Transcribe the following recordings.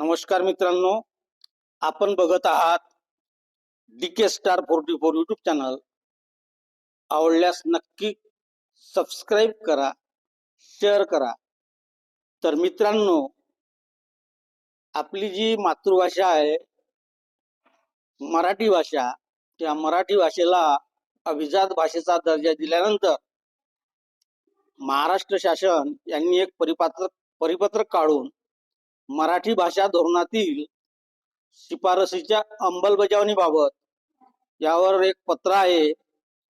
नमस्कार मित्रांनो आपण बघत आहात D K star forty four YouTube channel आवडल्यास नक्की सबस्क्राईब करा शेअर करा. तर मित्रांनो आपली जी मातृभाषा आहे मराठी भाषा त्या मराठी भाषेला अभिजात भाषेचा दर्जा दिल्यानंतर महाराष्ट्र शासन यांनी एक परिपात्र परिपत्रक काढून मराठी भाषा धोरणातील शिफारसीच्या अंमलबजावणीबाबत यावर एक पत्र आहे.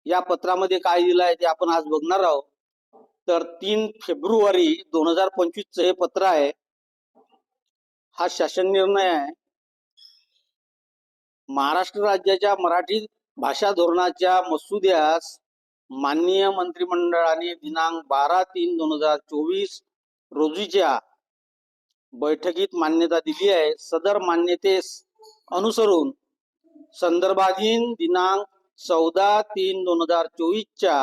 या पत्रामध्ये काय दिलं आहे ते आपण आज बघणार आहोत. तर तीन फेब्रुवारी दोन हजार पंचवीसचं हे पत्र आहे. हा शासन निर्णय आहे. महाराष्ट्र राज्याच्या मराठी भाषा धोरणाच्या मसुद्यास माननीय मंत्रिमंडळाने दिनांक बारा तीन दोन हजार चोवीस रोजीच्या बैठकीत मान्यता दिली आहे. सदर मान्यतेस अनुसरून संदर्भाधीन दिनांक चौदा तीन दोन हजार चोवीसच्या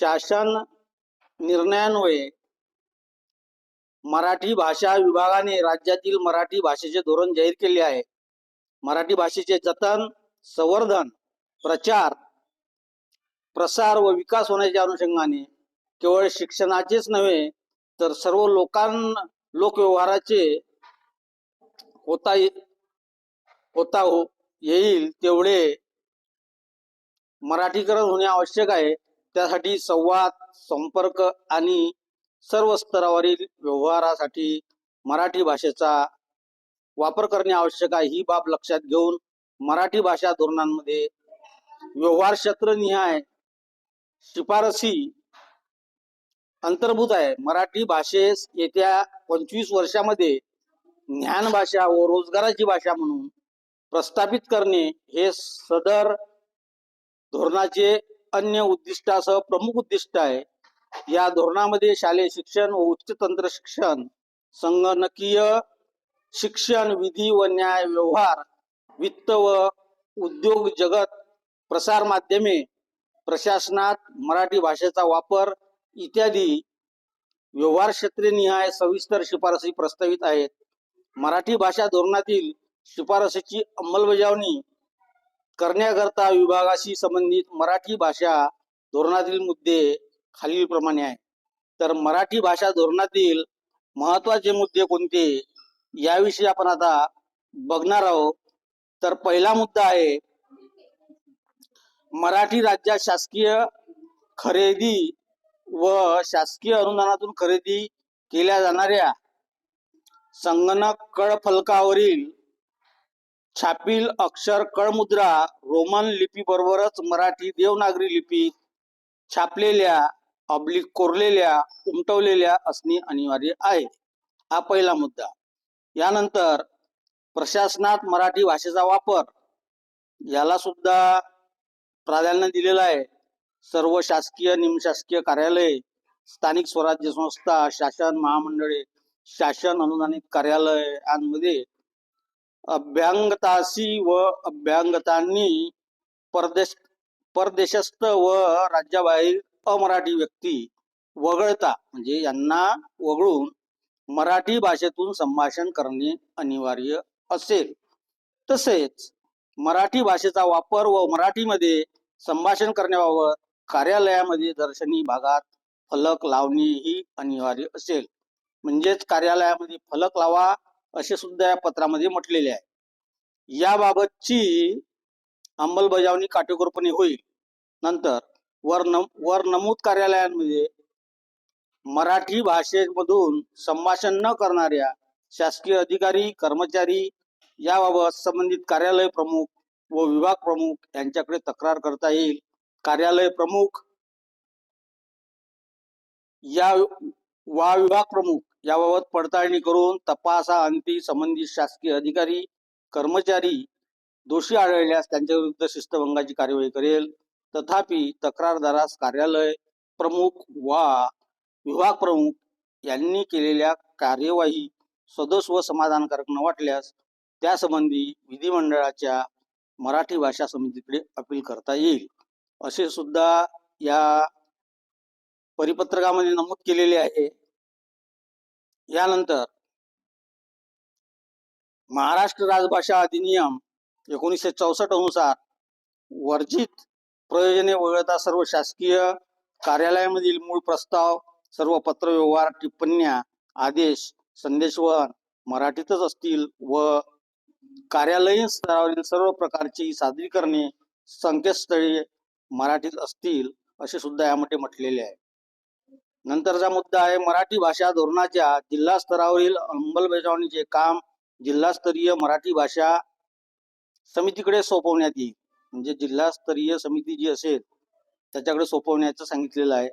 शासन निर्णयान्वये मराठी भाषा विभागाने राज्यातील मराठी भाषेचे धोरण जाहीर केले आहे. मराठी भाषेचे जतन संवर्धन प्रचार प्रसार व विकास होण्याच्या अनुषंगाने केवळ शिक्षणाचेच नव्हे तर सर्व लोकां लोकव्यवहाराचे होता ये- होता हो येईल तेवढे मराठीकरण होणे आवश्यक आहे. त्यासाठी संवाद संपर्क आणि सर्व स्तरावरील व्यवहारासाठी मराठी भाषेचा वापर करणे आवश्यक आहे. ही बाब लक्षात घेऊन मराठी भाषा धोरणांमध्ये व्यवहार क्षेत्रनिहाय शिफारसी अंतर्भूत आहे. मराठी भाषेस येत्या पंचवीस वर्षामध्ये ज्ञान भाषा व रोजगाराची भाषा म्हणून प्रस्थापित करणे हे सदर धोरणाचे अन्य उद्दिष्टासह प्रमुख उद्दिष्ट आहे. या धोरणामध्ये शालेय शिक्षण व उच्च तंत्र शिक्षण संगणकीय शिक्षण विधी व न्याय व्यवहार वित्त व उद्योग जगत प्रसार माध्यमे प्रशासनात मराठी भाषेचा वापर इत्यादी व्यवहार क्षेत्रनिहाय सविस्तर शिफारसी प्रस्तावित आहेत. मराठी भाषा धोरणातील शिफारसीची अंमलबजावणी करण्याकरता विभागाशी संबंधित मराठी भाषा धोरणातील मुद्दे खालीलप्रमाणे आहेत. तर मराठी भाषा धोरणातील महत्त्वाचे मुद्दे कोणते? याविषयी आपण आता बघणार आहोत. तर पहिला मुद्दा आहे मराठी राज्यात शासकीय खरेदी व शासकीय अनुदानातून खरेदी केल्या जाणाऱ्या संगणक कळफलकावरील छापील अक्षर कळमुद्रा रोमन लिपी बरोबरच मराठी देवनागरी लिपीत छापलेल्या अब्लिक कोरलेल्या उमटवलेल्या असणे अनिवार्य आहे. हा पहिला मुद्दा. यानंतर प्रशासनात मराठी भाषेचा वापर याला सुद्धा प्राधान्य दिलेलं आहे. सर्व शासकीय निमशासकीय कार्यालय स्थानिक स्वराज्य संस्था शासन महामंडळे शासन अनुदानित कार्यालयांमध्ये अभ्यांगतासी व अभ्यांगतांनी परदेश परदेशस्थ व राज्याबाहेर अमराठी व्यक्ती वगळता म्हणजे यांना वगळून मराठी भाषेतून संभाषण करणे अनिवार्य असेल. तसेच मराठी भाषेचा वापर व मराठीमध्ये संभाषण करण्याबाबत कार्यालयामध्ये दर्शनी भागात फलक लावणे ही अनिवार्य असेल. म्हणजेच कार्यालयामध्ये फलक लावा असे सुद्धा या पत्रामध्ये म्हटलेले आहे. याबाबतची अंमलबजावणी काटेकोरपणे होईल. नंतर वर नम वर नमूद कार्यालयांमध्ये मराठी भाषेमधून संभाषण न करणाऱ्या शासकीय अधिकारी कर्मचारी याबाबत संबंधित कार्यालय प्रमुख व विभाग प्रमुख यांच्याकडे तक्रार करता येईल. कार्यालय प्रमुख या वा विभाग प्रमुख याबाबत पडताळणी करून तपासा अंती संबंधित शासकीय अधिकारी कर्मचारी दोषी आढळल्यास त्यांच्या विरुद्ध शिस्तभंगाची कार्यवाही करेल. तथापि तक्रारदारास कार्यालय प्रमुख वा विभाग प्रमुख यांनी केलेल्या कार्यवाही सदोष व समाधानकारक न वाटल्यास त्यासंबंधी विधिमंडळाच्या मराठी भाषा समितीकडे अपील करता येईल. असे सुद्धा या परिपत्रकामध्ये नमूद केलेले आहे. यानंतर महाराष्ट्र राजभाषा अधिनियम एकोणीसशे चौसष्ट अनुसार वर्जित प्रयोजने वगळता सर्व शासकीय कार्यालयामधील मूळ प्रस्ताव सर्व पत्रव्यवहार टिप्पण्या आदेश संदेशवहन मराठीतच असतील व कार्यालयीन स्तरावरील सर्व प्रकारची सादरीकरणे संकेतस्थळे मराठीत असतील असे सुद्धा यामध्ये म्हटलेले आहे. नंतरचा मुद्दा आहे मराठी भाषा धोरणाच्या जिल्हा स्तरावरील अंमलबजावणीचे काम जिल्हास्तरीय मराठी भाषा समितीकडे सोपवण्यात येईल. म्हणजे जिल्हास्तरीय समिती जी असेल त्याच्याकडे सोपवण्याचं सांगितलेलं आहे.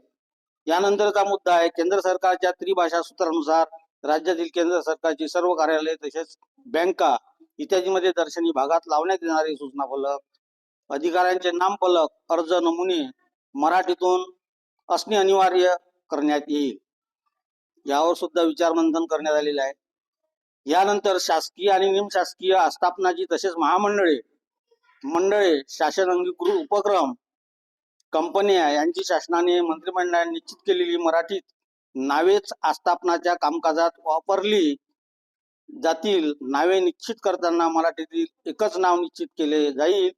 यानंतरचा मुद्दा आहे केंद्र सरकारच्या त्रिभाषा सूत्रानुसार राज्यातील केंद्र सरकारची सर्व कार्यालय तसेच बँका इत्यादीमध्ये दर्शनी भागात लावण्यात येणारे सूचना फलक अधिकाऱ्यांचे नामफलक अर्ज नमुने मराठीतून असणे अनिवार्य करण्यात येईल. यावर सुद्धा विचारमंथन करण्यात आलेलं आहे. यानंतर शासकीय आणि निमशासकीय आस्थापनाची तसेच महामंडळे मंडळे शासन अंगीकृत उपक्रम कंपन्या यांची शासनाने मंत्रिमंडळाने निश्चित केलेली मराठीत नावेच आस्थापनाच्या कामकाजात वापरली जातील. नावे निश्चित करताना मराठीतील एकच नाव निश्चित केले जाईल.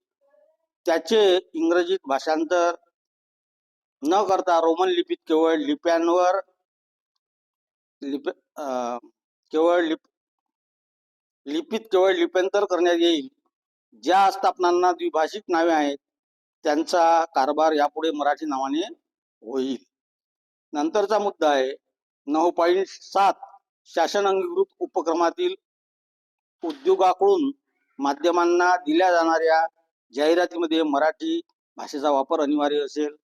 त्याचे इंग्रजीत भाषांतर न करता रोमन लिपीत केवळ लिप्यांवर लिप केवळ लिप लिपीत केवळ लिप्यांतर करण्यात येईल. ज्या आस्थापनांना द्विभाषिक नावे आहेत त्यांचा कारभार यापुढे मराठी नावाने होईल. नंतरचा मुद्दा आहे नऊ पॉईंट सात शासन अंगीकृत उपक्रमातील उद्योगाकडून माध्यमांना दिल्या जाणाऱ्या जाहिरातीमध्ये मराठी भाषेचा वापर अनिवार्य असेल.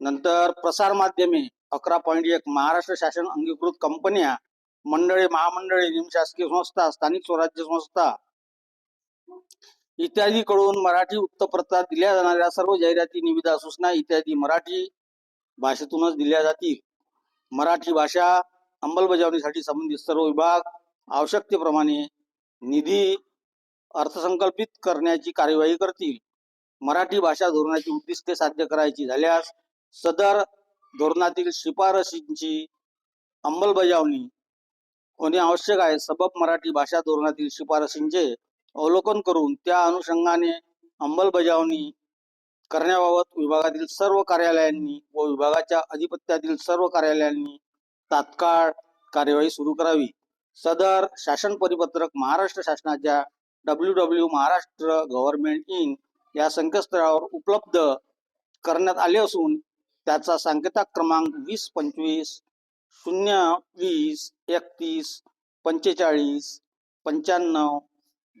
नंतर प्रसार माध्यमे अकरा पॉईंट एक महाराष्ट्र शासन अंगीकृत कंपन्या मंडळे महामंडळे निमशासकीय संस्था स्थानिक स्वराज्य संस्था इत्यादीकडून मराठी वृत्तपत्रात दिल्या जाणाऱ्या सर्व जाहिराती निविदा सूचना इत्यादी मराठी भाषेतूनच दिल्या जातील. मराठी भाषा अंमलबजावणीसाठी संबंधित सर्व विभाग आवश्यकतेप्रमाणे निधी अर्थसंकल्पित करण्याची कार्यवाही करतील. मराठी भाषा धोरणाची उद्दिष्टे साध्य करायची झाल्यास सदर धोरणातील शिफारशींची अंमलबजावणी होणे आवश्यक आहे. सबब मराठी भाषा धोरणातील शिफारशींचे अवलोकन करून त्या अनुषंगाने अंमलबजावणी करण्याबाबत विभागातील सर्व कार्यालयांनी व विभागाच्या अधिपत्यातील सर्व कार्यालयांनी तात्काळ कार्यवाही सुरू करावी. सदर शासन परिपत्रक महाराष्ट्र शासनाच्या W W Maharashtra government in या संकेतस्थळावर उपलब्ध करण्यात आले असून त्याचा सांकेताक क्रमांक वीस पंचवीस शून्य वीस एकतीस पंचेचाळीस पंच्याण्णव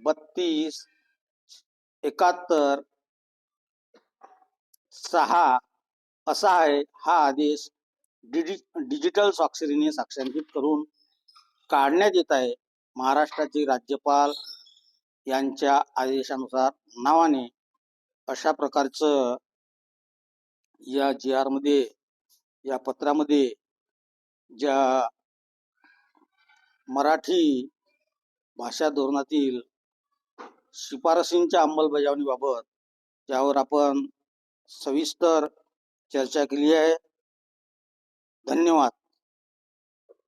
बत्तीस एकाहत्तर सहा असा आहे हा आदेश डिजि डिजिटल स्वाक्षरीने साक्षांकित करून काढण्यात येत आहे. महाराष्ट्राचे राज्यपाल यांच्या आदेशानुसार नावाने अशा प्रकारचं या जी आरमध्ये या पत्रामध्ये ज्या मराठी भाषा धोरणातील शिफारसींच्या अंमलबजावणीबाबत ज्यावर आपण सविस्तर चर्चा केली आहे. धन्यवाद.